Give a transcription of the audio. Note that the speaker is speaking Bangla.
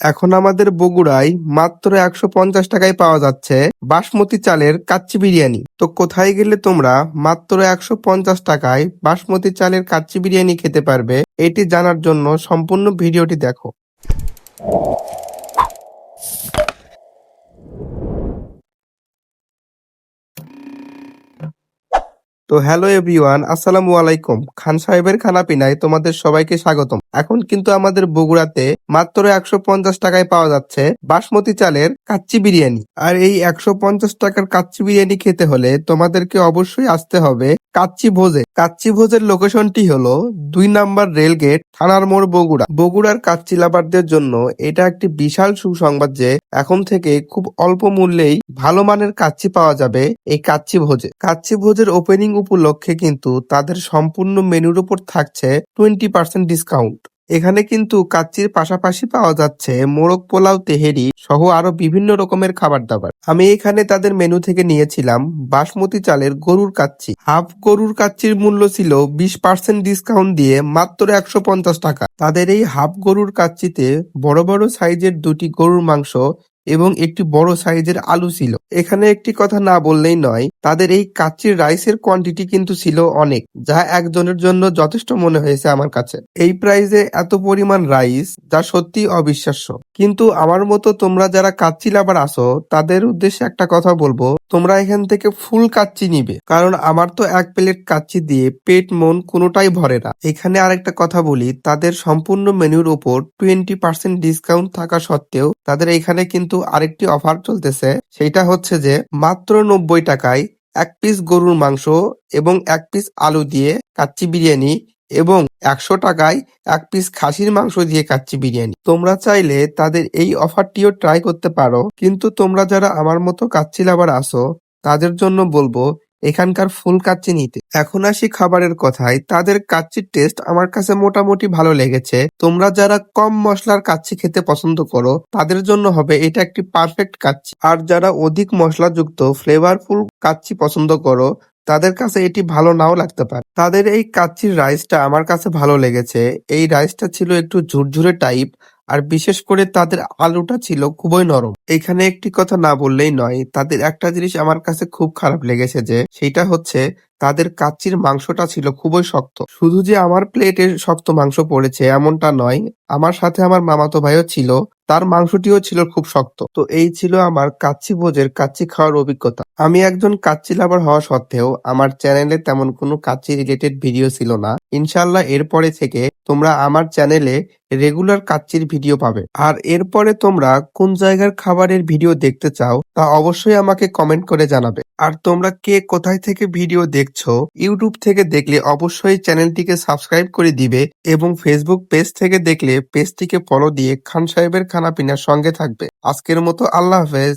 এখন আমাদের বগুড়ায় মাত্র একশো পঞ্চাশ টাকায় পাওয়া যাচ্ছে বাসমতি চালের কাচ্চি বিরিয়ানি। তো কোথায় গেলে তোমরা মাত্র একশো পঞ্চাশ টাকায় বাসমতি চালের কাচ্চি বিরিয়ানি খেতে পারবে, এটি জানার জন্য সম্পূর্ণ ভিডিওটি দেখো। তো হ্যালো এভরিওয়ান, আসসালামু আলাইকুম। খান সাহেবের খানাপিনায় তোমাদের সবাইকে স্বাগতম। এখন কিন্তু আমাদের বগুড়াতে মাত্র একশো পঞ্চাশ টাকায় পাওয়া যাচ্ছে বাসমতি চালের কাচ্চি বিরিয়ানি। আর এই একশো পঞ্চাশ টাকার কাচ্চি বিরিয়ানি খেতে হলে তোমাদেরকে অবশ্যই আসতে হবে কাচ্চি ভোজে কাচ্চি ভোজের লোকেশনটি হলো দুই নাম্বার রেল গেট থানার মোড় বগুড়া। বগুড়ার কাচ্চি লাভারদের জন্য এটা একটি বিশাল সুসংবাদ যে এখন থেকে খুব অল্প মূল্যেই ভালো মানের কাচ্চি পাওয়া যাবে এই কাচ্চি ভোজে কাচ্চি ভোজের ওপেনিং উপলক্ষে কিন্তু তাদের সম্পূর্ণ মেনুর উপর থাকছে টোয়েন্টি পার্সেন্ট ডিসকাউন্ট এখানে কিন্তু কাচ্চির পাশাপাশি পাওয়া যাচ্ছে মোরগ পোলাও, তেহেরি সহ আরও বিভিন্ন রকমের খাবার দাবার আমি এখানে তাদের মেনু থেকে নিয়েছিলাম বাসমতি চালের গরুর কাচ্চি। হাফ গরুর কাচ্চির মূল্য ছিল বিশ পার্সেন্ট ডিসকাউন্ট দিয়ে মাত্র একশো পঞ্চাশ টাকা। তাদের এই হাফ গরুর কাচ্চিতে বড় বড় সাইজের দুটি গরুর মাংস এবং একটি বড় সাইজের আলু ছিল। এখানে একটি কথা না বললেই নয়, তাদের এই কাচ্চির রাইসের কোয়ান্টিটি কিন্তু ছিল অনেক, যা একজনের জন্য যথেষ্ট মনে হয়েছে আমার কাছে। এই প্রাইজে এত পরিমাণ রাইস যা সত্যি অবিশ্বাস্য। কিন্তু আমার মতো তোমরা যারা কাচ্চি লাভার আসো তাদের উদ্দেশ্যে একটা কথা বলব তোমরা এখান থেকে ফুল কাচ্চি নিবে। কারণ আমার তো এক প্লেট কাচ্চি দিয়ে পেট মন কোনোটাই ভরে না। এখানে আরেকটা কথা বলি, তাদের সম্পূর্ণ মেনুর ওপর টোয়েন্টি পার্সেন্ট ডিসকাউন্ট থাকা সত্ত্বেও তাদের এখানে কিন্তু আরেকটি অফার চলতেছে। সেটা হচ্ছে যে মাত্র নব্বই টাকায় এক পিস গরুর মাংস এবং এক পিস আলু দিয়ে কাচ্চি বিরিয়ানি এবং একশো টাকায় এক পিস খাসির মাংস দিয়ে কাচ্চি বিরিয়ানি। তোমরা চাইলে তাদের এই অফারটিও ট্রাই করতে পারো। কিন্তু তোমরা যারা আমার মতো কাচ্চি লাভার আসো তাদের জন্য বলব, এখানকার ফুল কাচ্চি নিতে। এখন আসি খাবারের কথায়। তাদের কাচ্চির টেস্ট আমার কাছে মোটামুটি ভালো লেগেছে। তোমরা যারা কম মশলার কাচ্চি খেতে পছন্দ করো, তাদের জন্য হবে এটা একটি পারফেক্ট কাচ্চি। আর যারা অধিক মশলাযুক্ত ফ্লেভারফুল কাচ্চি পছন্দ করো, তাদের কাছে এটি ভালো নাও লাগতে পারে। তাদের এই কাচ্চির রাইসটা আমার কাছে ভালো লেগেছে। এই রাইসটা ছিল একটু ঝুরঝুরে টাইপ আর বিশেষ করে তাদের আলুটা ছিল খুবই নরম। এখানে একটি কথা না বললেই নয়, তাদের একটা জিনিস আমার কাছে খুব খারাপ লেগেছে যে, সেটা হচ্ছে তাদের কাচ্চির মাংসটা ছিল খুবই শক্ত। শুধু যে আমার প্লেটে শক্ত মাংস পড়েছে এমনটা নয়, আমার সাথে আমার মামাতো ভাইও ছিল তার মাংসটিও ছিল খুব শক্ত। তো এই ছিল আমার কাচ্চি ভোজের কাচ্চি খাওয়ার অভিজ্ঞতা। আমি একজন কাচ্চি লাভার হওয়া সত্ত্বেও আমার চ্যানেলে তেমন কোনো কাচ্চি রিলেটেড ভিডিও ছিল না। ইনশাল্লাহ এরপরে থেকে তোমরা আমার চ্যানেলে রেগুলার কাচ্চির ভিডিও পাবে। আর এরপরে তোমরা কোন জায়গার খাবারের ভিডিও দেখতে চাও, তা অবশ্যই আমাকে কমেন্ট করে জানাবে। আর তোমরা কে কোথায় থেকে ভিডিও দেখছ, ইউটিউব থেকে দেখলে অবশ্যই চ্যানেলটিকে সাবস্ক্রাইব করে দিবে এবং ফেসবুক পেজ থেকে দেখলে পেজটিকে ফলো দিয়ে খান সাহেবের খানাপিনার সঙ্গে থাকবে। আজকের মতো আল্লাহ হাফেজ।